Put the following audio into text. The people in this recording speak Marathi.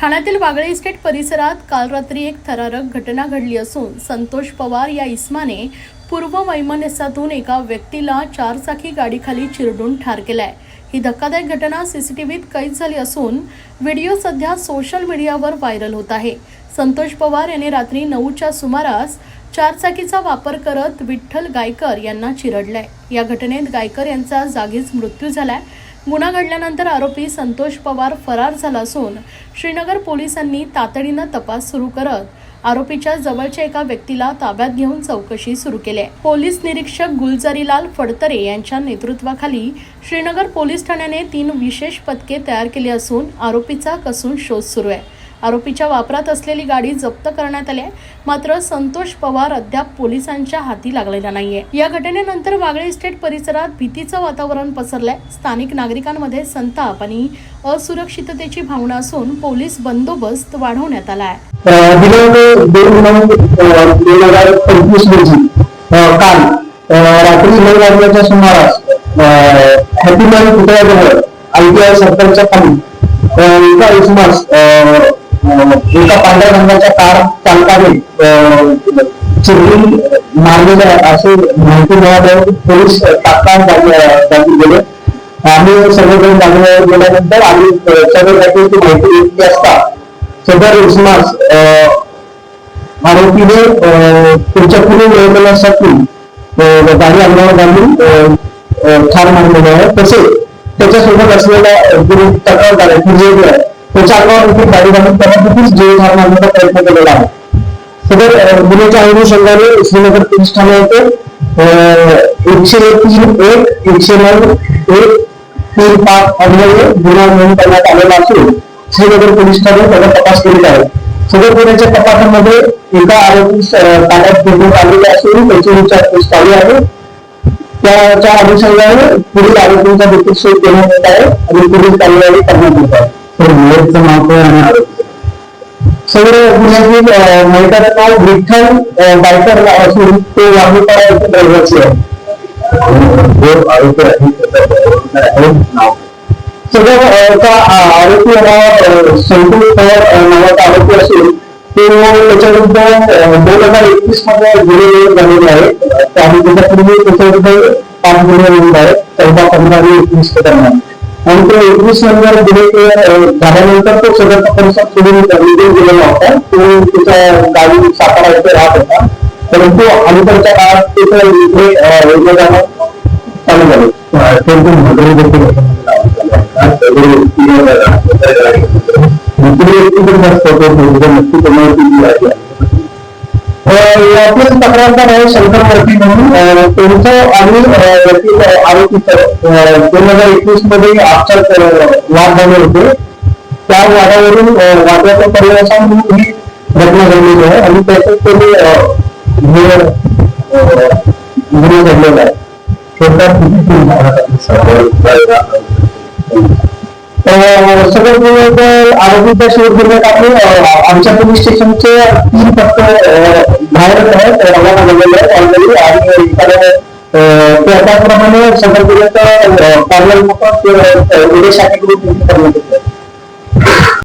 ठाण्यातील वागळे इस्टेट परिसरात काल रात्री एक थरारक घटना घडली असून संतोष पवार या इस्माने पूर्व वैमनस्यातून एका व्यक्तीला चारचाकी गाडीखाली चिरडून ठार केलाय. ही धक्कादायक घटना सीसीटीव्हीत कैद झाली असून व्हिडिओ सध्या सोशल मीडियावर व्हायरल होत आहे. संतोष पवार यांनी रात्री नऊच्या सुमारास चारचाकीचा वापर करत विठ्ठल गायकर यांना चिरडलाय. या घटनेत गायकर यांचा जागीच मृत्यू झालाय. गुन्हा घडल्यानंतर आरोपी संतोष पवार फरार झाला असून श्रीनगर पोलिसांनी तातडीनं तपास सुरू करत आरोपीच्या जवळच्या एका व्यक्तीला ताब्यात घेऊन चौकशी सुरू केली आहे. पोलीस निरीक्षक गुलजारीलाल फडतरे यांच्या नेतृत्वाखाली श्रीनगर पोलीस ठाण्याने तीन विशेष पथके तयार केली असून आरोपीचा कसून शोध सुरू आहे. आरोपीच्या वापरात असलेली गाडी जप्त करण्यात आली आहे. मात्र संतोष पवार अद्याप पोलिसांच्या हाती लागलेला नाहीये. या घटनेनंतर वागळे इस्टेट परिसरात भीतीचं वातावरण पसरलंय. स्थानिक नागरिकांमध्ये संताप आणि असुरक्षिततेची भावना असून पोलीस बंदोबस्त वाढवण्यात आला आहे दिनांक दोन नऊ दोन हजार पंचवीस रोजी काल रात्री नऊ सुमारास हॅपीमॅन पुतळ्याजवळ खाली एका इसमास एका पांढऱ्या रंगाच्या कार चालकाने अं, चिरडून मारलेले असे माहिती मिळाल्यावर पोलीस तात्काळ जागी गेले. आम्ही सर्वजण जागेवर गेल्यानंतर आम्ही अं, सर्व माहिती घेतली असता सदर उस्मास आरोपीने अं, पुढच्या पुढे मिळवण्यासाठी गाडी अंगावर घालून ठार मारलेले आहे. तसेच त्याच्यासोबत असलेला गुरु तक्रारदार आहे त्याच्या अंगावर देखील गाडी घालून त्याला देखील जीव ठार मारण्याचा प्रयत्न केलेला आहे सदर गुन्ह्याच्या अनुषंगाने श्रीनगर पोलीस ठाणे येथे एकशे तीन एक एकशे नऊ एक तीन पाच अन्वये गुन्हा नोंद करण्यात आलेला असून श्रीनगर पोलीस ठाणे त्याचा तपास करीत आहे सदर गुन्ह्याच्या तपासामध्ये एका आरोपी ताब्यात घेण्यात आलेले असून त्याची विचारपूस चालू आहे त्याच्या अनुषंगाने पुढील आरोपींचा देखील शोध घेण्यात येत आहे आणि पुढील कार्यवाही करण्यात येत आहे. तर महत्त्व नाव आणि आरोपी सगळे गुन्ह्यातील अं, नाव विठ्ठल बायकर असून ते वाघोपाडा रहिवासी आहे. जो आरोपी नाव संतोष पवार नावाचा आरोपी असून तो दोन हजार एकवीसमध्ये गुन्हे नोंद झालेले आहे. त्याने त्याच्यापूर्वी त्याच्याविरुद्ध पाच गुन्हे नोंद आहेत. चौदा पंधरा आणि एकवीस दरम्यान आणि तो एकवीस गुन्हे अं, झाल्यानंतर तो सदरचा परिसर सोडून निघून गेलेला होता तो त्याच्या गावी सातारा येथे राहत होता परंतु अलीकडच्या काळात तिथे इथे वेगवेगळ्या चालू झाले त्यांचे भद्रे देखील दुसरी व्यक्ती पण जास्त होतो नक्की कोणावरती यातील तक्रारदार आहे शंकर मूर्ती म्हणून त्यांचं आणि अं, दोन हजार एकवीसमध्ये आमच्यात वाद झाले होते. त्या वादावरून अं, वादाचा पर्याय म्हणून ही घटना घडलेली आहे आणि त्याच्यात त्यांनी गुन्हा घडलेला आहे. थोडक्यात अं, सगळं गुन्हे आमच्या पोलीस स्टेशनचे तीन फक्त बाहेरच आहेत रवाना झालेले आहेत ऑलरेडी आणि एखाद्या अं, त्या- त्याप्रमाणे सगळं गुन्ह्याचा कार्यालय विदेशाकडून करण्यात येतं